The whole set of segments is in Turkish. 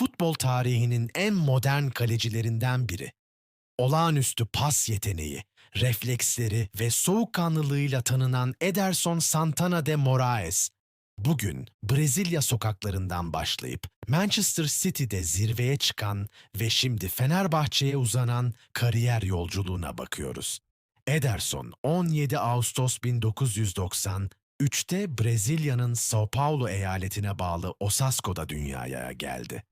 futbol tarihinin en modern kalecilerinden biri. Olağanüstü pas yeteneği, refleksleri ve soğukkanlılığıyla tanınan Ederson Santana de Moraes, bugün Brezilya sokaklarından başlayıp Manchester City'de zirveye çıkan ve şimdi Fenerbahçe'ye uzanan kariyer yolculuğuna bakıyoruz. Ederson 17 Ağustos 1990 3'te Brezilya'nın São Paulo eyaletine bağlı Osasco'da dünyaya geldi.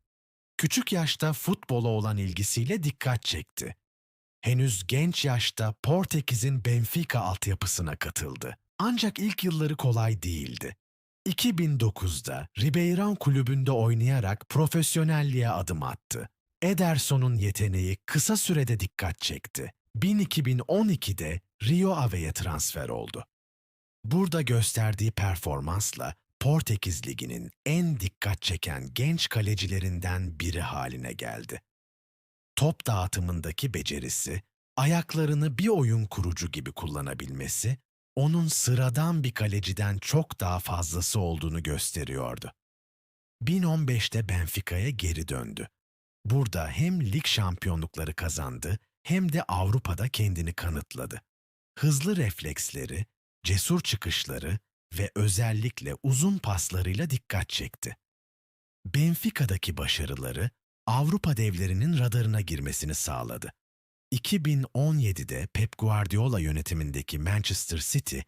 Küçük yaşta futbola olan ilgisiyle dikkat çekti. Henüz genç yaşta Portekiz'in Benfica altyapısına katıldı. Ancak ilk yılları kolay değildi. 2009'da Ribeirão kulübünde oynayarak profesyonelliğe adım attı. Ederson'un yeteneği kısa sürede dikkat çekti. 2012'de Rio Ave'ye transfer oldu. Burada gösterdiği performansla Portekiz Ligi'nin en dikkat çeken genç kalecilerinden biri haline geldi. Top dağıtımındaki becerisi, ayaklarını bir oyun kurucu gibi kullanabilmesi, onun sıradan bir kaleciden çok daha fazlası olduğunu gösteriyordu. 2015'te Benfica'ya geri döndü. Burada hem lig şampiyonlukları kazandı hem de Avrupa'da kendini kanıtladı. Hızlı refleksleri, cesur çıkışları ve özellikle uzun paslarıyla dikkat çekti. Benfica'daki başarıları Avrupa devlerinin radarına girmesini sağladı. 2017'de Pep Guardiola yönetimindeki Manchester City,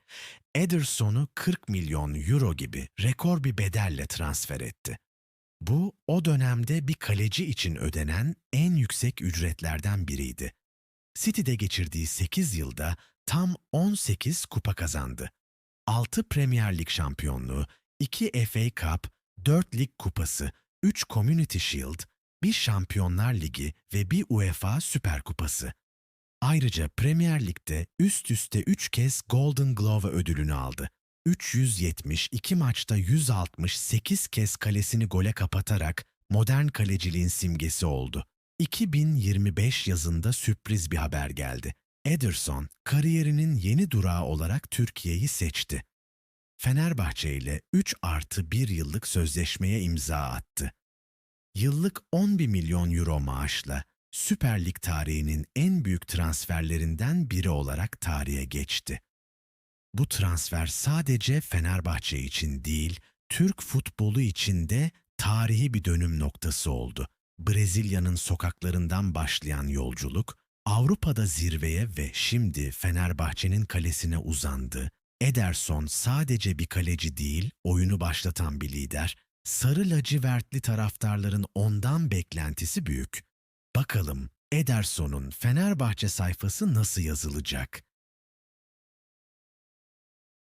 Ederson'u 40 milyon euro gibi rekor bir bedelle transfer etti. Bu o dönemde bir kaleci için ödenen en yüksek ücretlerden biriydi. City'de geçirdiği 8 yılda tam 18 kupa kazandı. 6 Premier Lig şampiyonluğu, 2 FA Cup, 4 lig kupası, 3 Community Shield, bir Şampiyonlar Ligi ve bir UEFA Süper Kupası. Ayrıca Premier Lig'de üst üste 3 kez Golden Glove ödülünü aldı. 372 maçta 168 kez kalesini gole kapatarak modern kaleciliğin simgesi oldu. 2025 yazında sürpriz bir haber geldi. Ederson, kariyerinin yeni durağı olarak Türkiye'yi seçti. Fenerbahçe ile 3 artı 1 yıllık sözleşmeye imza attı. Yıllık 11 milyon euro maaşla Süper Lig tarihinin en büyük transferlerinden biri olarak tarihe geçti. Bu transfer sadece Fenerbahçe için değil, Türk futbolu için de tarihi bir dönüm noktası oldu. Brezilya'nın sokaklarından başlayan yolculuk, Avrupa'da zirveye ve şimdi Fenerbahçe'nin kalesine uzandı. Ederson sadece bir kaleci değil, oyunu başlatan bir lider. Sarı lacivertli taraftarların ondan beklentisi büyük. Bakalım Ederson'un Fenerbahçe sayfası nasıl yazılacak?